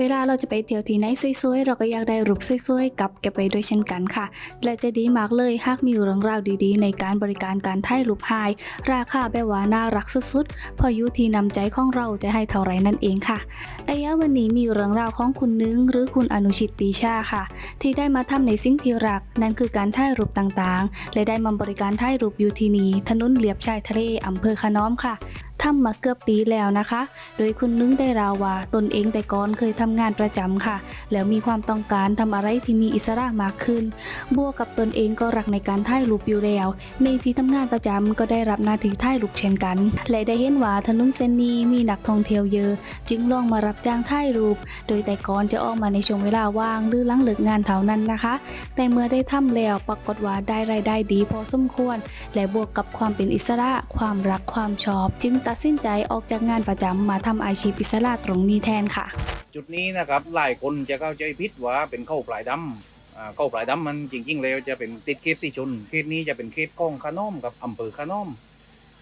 เวลาเราจะไปเที่ยวที่ไหนสวยๆ เราก็อยากได้รูปสวยๆกลับเก็บไปด้วยเช่นกันค่ะ และจะดีมากเลยหากมีเรื่องราวดีๆ ในการบริการการถ่ายรูปหายราคาแบบว่าน่ารักสุดๆ พออยู่ที่นำใจของเราจะให้เท่าไรนั่นเองค่ะอายะวันนี้มีเรื่องราวของคุณนึงหรือคุณอนุชิตปีชาค่ะ ที่ได้มาทำในสิ่งที่รัก นั่นคือการถ่ายรูปต่างๆ และได้มาบริการถ่ายรูปอยู่ที่นี่ถนนเลียบชายทะเลอำเภอขน้อมค่ะ ทำมาเกือบปีแล้วนะคะ โดยคุณนึงได้ราวว่าตนเองแต่ก่อนเคยทำงานประจำค่ะ แล้วมีความต้องการทำอะไรที่มีอิสระมากขึ้น บวกกับตนเองก็รักในการถ่ายรูปอยู่แล้ว ในที่ทำงานประจำก็ได้รับหน้าที่ถ่ายรูปเช่นกัน และได้เห็นว่าถนนเส้นนี้มีนักท่องเที่ยวเยอะ จึงลองมารับจ้างถ่ายรูป โดยแต่ก่อนจะออกมาในช่วงเวลาว่างหรือหลังเลิกงานเท่านั้นนะคะ แต่เมื่อได้ทำแล้วปรากฏว่าได้รายได้ดีพอสมควร และบวกกับความเป็นอิสระ ความรักความชอบจึงตัดสินใจออกจากงานประจำมาทำอาชีพอิสระตรงนี้แทนค่ะ จุดนี้นะครับหลายคนจะเข้าใจผิดว่าเป็นเข้าปลายดำอ่าเข้าปลายดำมันจริงๆแล้วจะเป็นติดเขตสีชนเขตนี้จะเป็นเขตกองขนอมกับอำเภอขนอม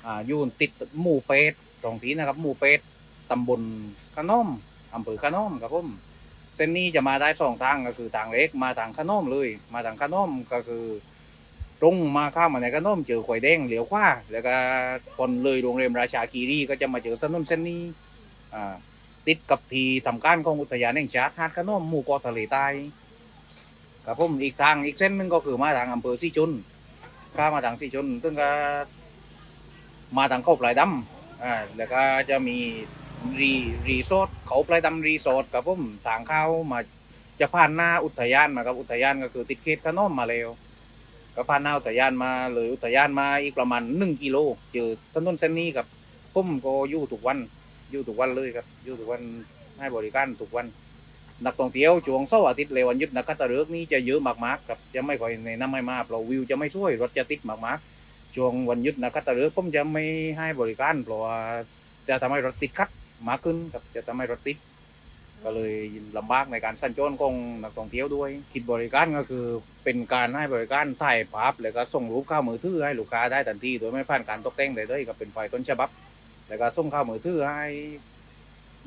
อ่าอยู่ติดหมู่เป็ดตรงที่นะครับหมู่เป็ดตำบลขนอมอำเภอขนอมครับผมเส้นนี้จะมาได้สองทางก็คือทางเล็กมาทางขนอมเลย มาทางขนอมก็คือ ตรงมาข้ามมาในขนอมเจอขวายแดงเหลียวขว้าแล้วก็คนเลยโรงเรียนราชาคีรีก็จะมาเจอถนนเส้นนี้อ่าติดกับที่ทำการของอุทยานแห่งชาติหาดขนมหมู่เกาะทะเลใต้ครับผมอีกทางอีกเส้นหนึงก็คือมาทางอำเภอสีชนข้ามาทางสีชนซึ่งก็มาทางเขาปลายดำอ่าแล้วก็จะมีรีรีสอร์ทเขาปลายดำรีสอร์ทครับผมทางเข้ามาจะผ่านหน้าอุทยานมาครับอุทยานก็คือติดเขตขนมมาแล้ว ก็ผ่านหน้าอุทยานมาเลยอุทยานมาอีกประมาณหนึ่งกิโลเจอถนนเส้นนี้ครับผมก็อยู่ทุกวันอยู่ทุกวันเลยครับอยู่ทุกวันให้บริการทุกวัน นักท่องเที่ยวช่วงเสาร์อาทิตย์เลยวันหยุดนักขัตฤกษ์นี่จะเยอะมากๆครับจะไม่ค่อยในน้ำไม่มาเพราะวิวจะไม่ช่วยรถจะติดมากๆช่วงวันหยุดนักขัตฤกษ์ผมจะไม่ให้บริการเพราะจะทำให้รถติดขัดมากขึ้นครับจะทำให้รถติด ก็เลยลำบากในการสัญจรของนักท่องเที่ยวด้วย คิดบริการก็คือเป็นการให้บริการถ่ายภาพแล้วก็ส่งรูปข้ามือถือให้ลูกค้าได้ทันทีโดยไม่ผ่านการตกแต่งใดๆก็เป็นไฟล์ต้นฉบับ แล้วก็ส่งข้ามือถือให้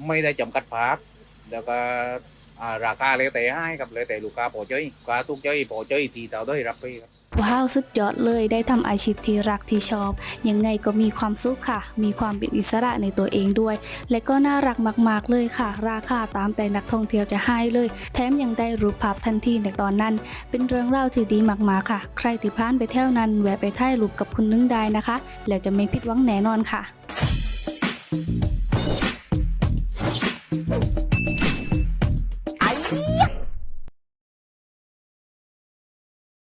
ไม่ได้จำกัดภาพ แล้วก็ราคาแล้วแต่ให้ครับแล้วแต่ลูกค้าพอใจลูกค้าทุกใจพอใจทีเท่าได้รับไปครับ ว้าวสุดยอดเลยได้ทำอาชีพที่รักที่ชอบ ยังไงก็มีความสุขค่ะ มีความเป็นอิสระในตัวเองด้วย และก็น่ารักมาก ๆ เลยค่ะ ราคาตามแต่นักท่องเที่ยวจะให้เลย แถมยังได้รูปภาพทันทีในตอนนั้น เป็นเรื่องเล่าที่ดีมาก ๆ ค่ะ ใครติดพลานไปเที่ยวนั้นแวะไปถ่ายรูปกับคุณนึ่งได้นะคะ แล้วจะไม่ผิดหวังแน่นอนค่ะ